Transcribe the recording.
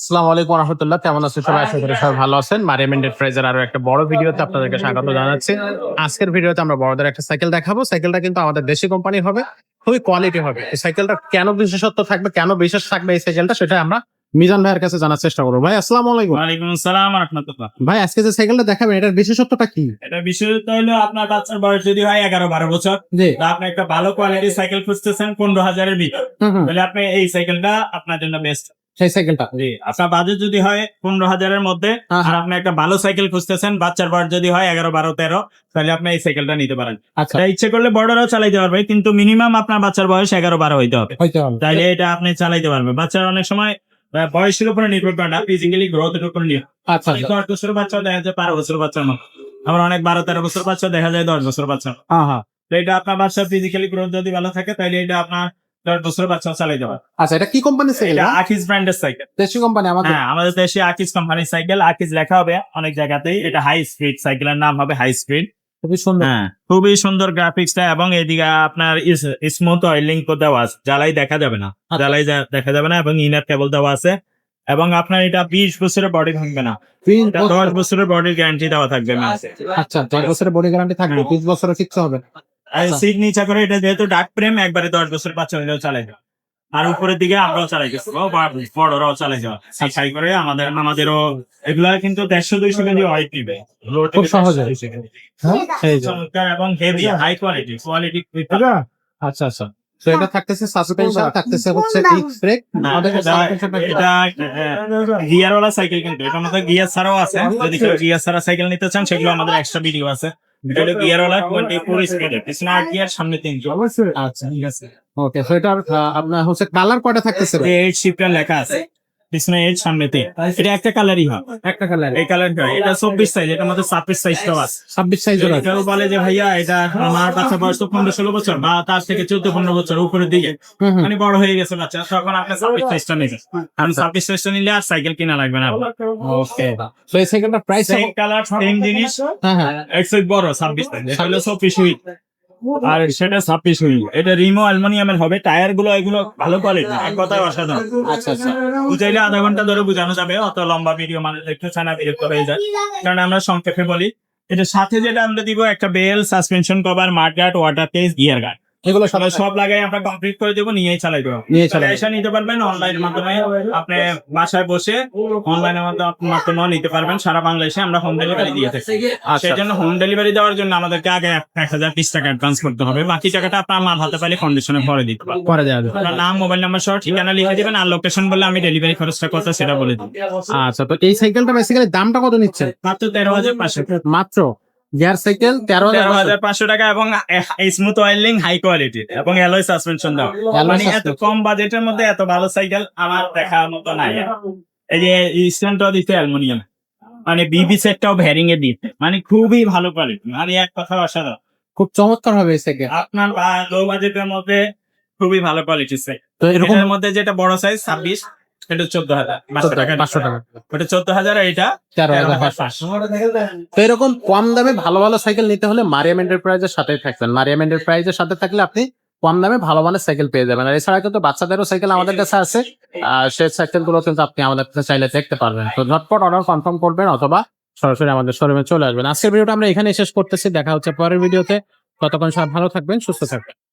আসসালামু আলাইকুম রহমতুল্লাহ কেমন আছেন সবাই? আশা করি সবাই ভালো আছেন। মারিয়াম এন্টারপ্রাইজের আরও একটা বড় ভিডিওতে আপনাদেরকে স্বাগত জানাচ্ছি। আজকের ভিডিওতে আমরা বড়দের একটা সাইকেল দেখাবো। সাইকেলটা কিন্তু আমাদের দেশি কোম্পানির হবে খুবই কোয়ালিটি হবে। এই সাইকেলটা কেন বিশেষত্ব থাকবে কেন বিশেষ থাকবে এই সাইকেলটা সেটা আমরা মিজান ভাইয়ের কাছে জানার চেষ্টা করব। ভাই আসসালামু আলাইকুম। ওয়ালাইকুম আসসালাম রহমতুল্লাহ। ভাই আজকে যে সাইকেলটা দেখাবেন এটার বিশেষত্বটা কি? এটা বিশেষত হলো আপনার বাচ্চার বয়স যদি হয় এগারো বারো বছর। তা আপনি একটা ভালো কোয়ালিটির সাইকেল খুঁজতেছেন পনেরো হাজারের ভিতর। তাহলে আপনি এই সাইকেলটা আপনার জন্য বেস্ট সেই সাইকেলটা জি আপনার বাজেট যদি হয় পনেরো হাজারের মধ্যে হ্যাঁ। আর আপনি একটা ভালো সাইকেল খুঁজতেছেন বাচ্চার বয়স যদি হয় এগারো বারো তেরো তাহলে আপনি এই সাইকেলটা নিতে পারেন। আচ্ছা। ইচ্ছে করলে বড়রাও চালাইতে পারবে কিন্তু মিনিমাম আপনার বাচ্চার বয়স এগারো বারো হইতে হবে। তাইলে এটা আপনি চালাইতে পারবে বাচ্চার অনেক সময় বয়সের উপরে নির্ভর করে না ফিজিক্যালি গ্রোথের উপর আচ্ছা। দশ বছর বাচ্চা দেখা যায় বারো বছর বাচ্চার মতো। আবার অনেক বারো তেরো বছর বাচ্চা দেখা যায় দশ বছর বাচ্চা হ্যাঁ হ্যাঁ তো এটা আপনার বাচ্চার ফিজিক্যালি গ্রোথ যদি ভালো থাকে তাহলে এটা আপনার বাচ্চা চালাই দেওয়া আচ্ছা এটা কি কোম্পানির সাইকেল এটা আকিস ব্র্যান্ডের সাইকেল দেশি কোম্পানি আমাদের হ্যাঁ আমাদের দেশে আকিস কোম্পানির সাইকেল আকিস লেখা হবে অনেক জায়গাতেই। এটা হাই স্পিড সাইকেলের নাম হবে হাই স্পিড খুবই সুন্দর। হ্যাঁ খুবই সুন্দর গ্রাফিক্সটা এবং এদিকে আপনার স্মুথ অয়েলিং দেওয়া আছে। জ্বালাই দেখা যাবে না। জ্বালাই দেখা যাবে না এবং ইনার কেবল দেওয়া আছে। এবং আপনার এটা বিশ বছরের বডি ভাঙবে না। দশ বছরের বডির গ্যারান্টি দেওয়া থাকবে। ম্যাচে আচ্ছা দশ বছরের বডি গ্যারান্টি থাকবে হ্যাঁ। বিশ বছরের কিচ্ছু হবে আচ্ছা। করে এটা যেহেতু ডাক প্রেম একবারে দশ বছর বাচ্চা চালাই আর উপরের দিকে আমরাও চালাই গেছি বড়রাও চালাই যাওয়া। সাই করে আমাদের আমাদেরও এগুলা কিন্তু দেড়শো দুইশো কেজি অয়েল পিবে খুব সহজে। হ্যাঁ। চমৎকার এবং হেভি হাই কোয়ালিটি কোয়ালিটি আচ্ছা আচ্ছা। তো এটা থাকতেছে সাসপেনশন থাকতেছে হচ্ছে ডিস্ক ব্রেক এটা গিয়ার ওয়ালা সাইকেল কিন্তু। এটার মধ্যে গিয়ার ছাড়াও আছে। যদি কেউ গিয়ার ছাড়া সাইকেল নিতে চান সেগুলো আমাদের এক্সট্রা ভিডিও আছে। এটা গিয়ার ওয়ালা টোয়েন্টি ফোর স্পিডে পিছনে আট গিয়ার সামনে তিনশো আচ্ছা ঠিক আছে। ওকে তো আপনার হচ্ছে কালার কটা থাকতেছে? ভাই? এইট শিফটার লেখা আছে। পিছনে এইট সামনে তিন এটা একটা কালারই হয়। একটা কালার এই কালারটা এটা চব্বিশ সাইজ এটা আমাদের ছাব্বিশ সাইজটাও আছে। ছাব্বিশ সাইজের আছে। কেউ বলে যে ভাইয়া এটা আমার বাচ্চা বয়স তো পনেরো ষোলো বছর বা তার থেকে চোদ্দ পনেরো বছর উপরের দিকে। মানে বড় হয়ে গেছে বাচ্চা। তখন আপনি ছাব্বিশ সাইজটা নেবেন কারণ ছাব্বিশ সাইজটা নিলে আর সাইকেল কিনা লাগবে না। ওকে তো এই সাইকেলটা প্রাইস সেম কালার সেম জিনিস হ্যাঁ হ্যাঁ। এক সাইজ বড় ছাব্বিশ সাইজ হলো চব্বিশ হুইল আর সেটা ছাব্বিশ হুইল। এটা রিমো অ্যালুমিনিয়ামের হবে টায়ারগুলো এগুলো ভালো কোয়ালিটি এক কথায় অসাধারণ। আচ্ছা আচ্ছা। বুঝাইলে আধা ঘণ্টা ধরে বোঝানো যাবে অত লম্বা ভিডিও মানে একটু ছানা বিরক্ত হয়ে যায়। কারণ আমরা সংক্ষেপে বলি এটা সাথে যেটা আমরা দিব একটা bell suspension cover mud guard water case gear guard এগুলো সব সবাই সব লাগাই আমরা কমপ্লিট করে দেবো নিয়েই চালাই দেবো। নিয়ে চলে এসে নিতে পারবেন অনলাইনের মাধ্যমে। আপনি বাসায় বসে অনলাইনের মাধ্যমে নিতে পারবেন। সারা বাংলাদেশে আমরা হোম ডেলিভারি দিয়ে থাকি। সেই জন্য হোম ডেলিভারি দেওয়ার জন্য আমাদেরকে আগে এক হাজার বিশ টাকা অ্যাডভান্স করতে হবে। বাকি টাকাটা আপনার মাল হাতে পাইলে কন্ডিশনে ভরে দিতে পারবেন। পরে দেওয়া যাবে। আপনার নাম মোবাইল নাম্বার সহ ঠিকানা লিখে দিবেন আর লোকেশন বললে আমি ডেলিভারি খরচটা কত সেটা বলে দিই। আচ্ছা তো এই সাইকেলটা বেসিক্যালি দামটা কত নিচ্ছে মাত্র তেরো হাজার পাঁচশো। মাত্র? গিয়ার সাইকেল তেরো হাজার পাঁচশো। টাকা এবং স্মুথ অয়েলিং হাই কোয়ালিটি এবং অ্যালয় সাসপেনশন Alloy মানে এত কম বাজেটের মধ্যে এত ভালো সাইকেল আমার দেখার মতো নাই। এই যে স্ট্যান্ডটাও দিতে অ্যালুমিনিয়াম মানে বিবি সেটটাও ভ্যারিং এ দিতে। মানে খুবই ভালো কোয়ালিটি মানে এক কথা অসাধারণ। খুব চমৎকার হবে সাইকেল আপনার লো বাজেটের মধ্যে খুবই ভালো কোয়ালিটি সাইকেল তো এরকম মধ্যে যেটা বড় সাইজ ছাব্বিশ। এটা চোদ্দ হাজার পাঁচশো টাকা। ওটা চোদ্দ হাজার এটা তেরো তেরো হাজার হাজার পাঁচশো। পাঁচশো। তো এরকম কম দামে ভালো ভালো সাইকেল নিতে হলে মারিয়াম এন্টারপ্রাইজের সাথে থাকবেন। মারিয়াম এন্টারপ্রাইজের সাথে থাকলে আপনি কম দামে ভালো মানের সাইকেল পেয়ে যাবেন। আর এছাড়া কিন্তু বাচ্চাদেরও সাইকেল আমাদের কাছে আছে। আর সেই সাইকেলগুলো কিন্তু আপনি আমাদের কাছে চাইলে দেখতে পারবেন। তো ঝটপট অর্ডার কনফার্ম করবেন অথবা সরাসরি আমাদের শোরুমে চলে আসবেন। আজকের ভিডিওটা আমরা এখানে শেষ করতেছি। দেখা হচ্ছে পরের ভিডিওতে ততক্ষণ সব ভালো থাকবেন সুস্থ থাকবেন।